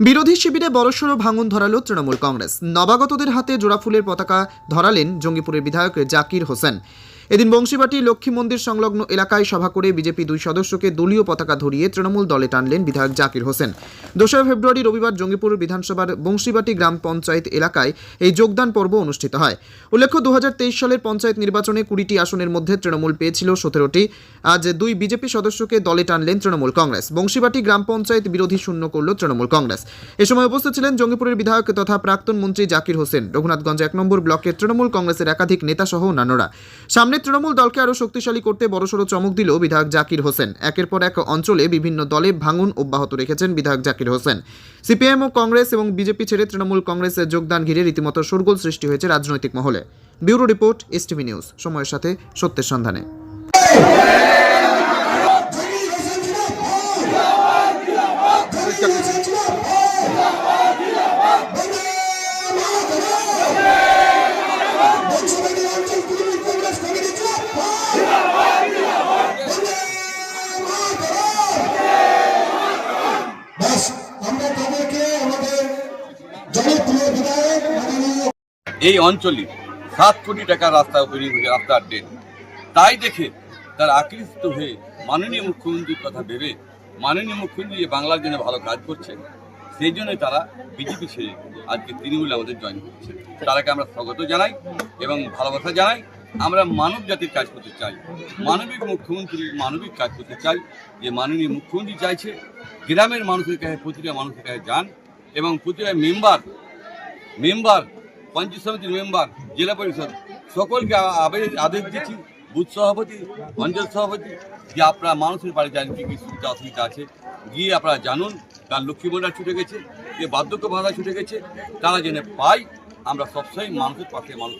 বিরোধী শিবিরে বড়সড় ভাঙন ধরালো তৃণমূল কংগ্রেস। নবাগতদের হাতে জোড়াফুলের পতাকা ধরালেন জঙ্গিপুরের বিধায়ক জাকির হোসেন। এদিন বংশীবাটি লক্ষ্মী মন্দির সংলগ্ন এলাকায় সভা করে বিজেপি দুই সদস্যকে দলীয় পতাকা ধরিয়ে তৃণমূল দলে টানলেন বিধায়ক জাকির হোসেন। দোসরা ফেব্রুয়ারি রবিবার জঙ্গিপুর বিধানসভার বংশীবাটি গ্রাম পঞ্চায়েত এলাকায় এই যোগদান পর্ব অনুষ্ঠিত হয়। উল্লেখ্য দু হাজার তেইশ সালের পঞ্চায়েত নির্বাচনে কুড়িটি আসনের মধ্যে তৃণমূল পেয়েছিল সতেরোটি। আজ দুই বিজেপি সদস্যকে দলে টানলেন তৃণমূল কংগ্রেস। বংশীবাটি গ্রাম পঞ্চায়েত বিরোধী শূন্য করল তৃণমূল কংগ্রেস। এ সময় উপস্থিত ছিলেন জঙ্গিপুরের বিধায়ক তথা প্রাক্তন মন্ত্রী জাকির হোসেন। রঘুনাথগঞ্জ এক নম্বর ব্লকের তৃণমূল কংগ্রেসের একাধিক নেতা সহ অন্যান্যরা। সামনে তৃণমূল দলকে আরও শক্তিশালী করতে বড়সড় চমক দিল বিধায়ক জাকির হোসেন একের পর এক অঞ্চলে বিভিন্ন দলে ভাঙন অব্যাহত রেখেছেন বিধায়ক জাকির হোসেন সিপিএম ও কংগ্রেস এবং বিজেপি ছেড়ে তৃণমূল কংগ্রেসের যোগদান ঘিরে রীতিমতো শোরগোল সৃষ্টি হয়েছে রাজনৈতিক মহলে ব্যুরো রিপোর্ট এসটিভি নিউজ সময়ের সাথে সত্যের সন্ধানে এই অঞ্চলে সাত কোটি টাকার রাস্তা রাস্তার ড্রেন তাই দেখে তারা আকৃষ্ট হয়ে মাননীয় মুখ্যমন্ত্রীর কথা ভেবে মাননীয় মুখ্যমন্ত্রী বাংলার জন্য ভালো কাজ করছে সেই জন্য তারা বিজেপি ছেড়ে আজকে তৃণমূলে আমাদের জয়েন করছে। তারাকে আমরা স্বাগত জানাই এবং ভালোবাসা জানাই। আমরা মানব জাতির কাজ করতে চাই। মানবিক মুখ্যমন্ত্রী, মানবিক কাজ করতে চাই। যে মাননীয় মুখ্যমন্ত্রী চাইছে, গ্রামের মানুষের কাছে, প্রতিটা মানুষের কাছে যান। এবং প্রতিটা মেম্বার মেম্বার, পঞ্চায়েত সমিতির মেম্বার, জেলা পরিষদ, সকলকে আদেশ দিচ্ছি। বুথ সভাপতি অঞ্চল সভাপতি, যে আপনারা মানুষের বাড়ি জানেন কী কী সুবিধা, অসুবিধা আছে, গিয়ে আপনারা জানুন। তার লক্ষ্মী ভাণ্ডার ছুটে গেছে, যে বার্ধক্য ভাড়া ছুটে গেছে, তারা জেনে পাই আমরা সবসময় মানুষের পাশে মানুষ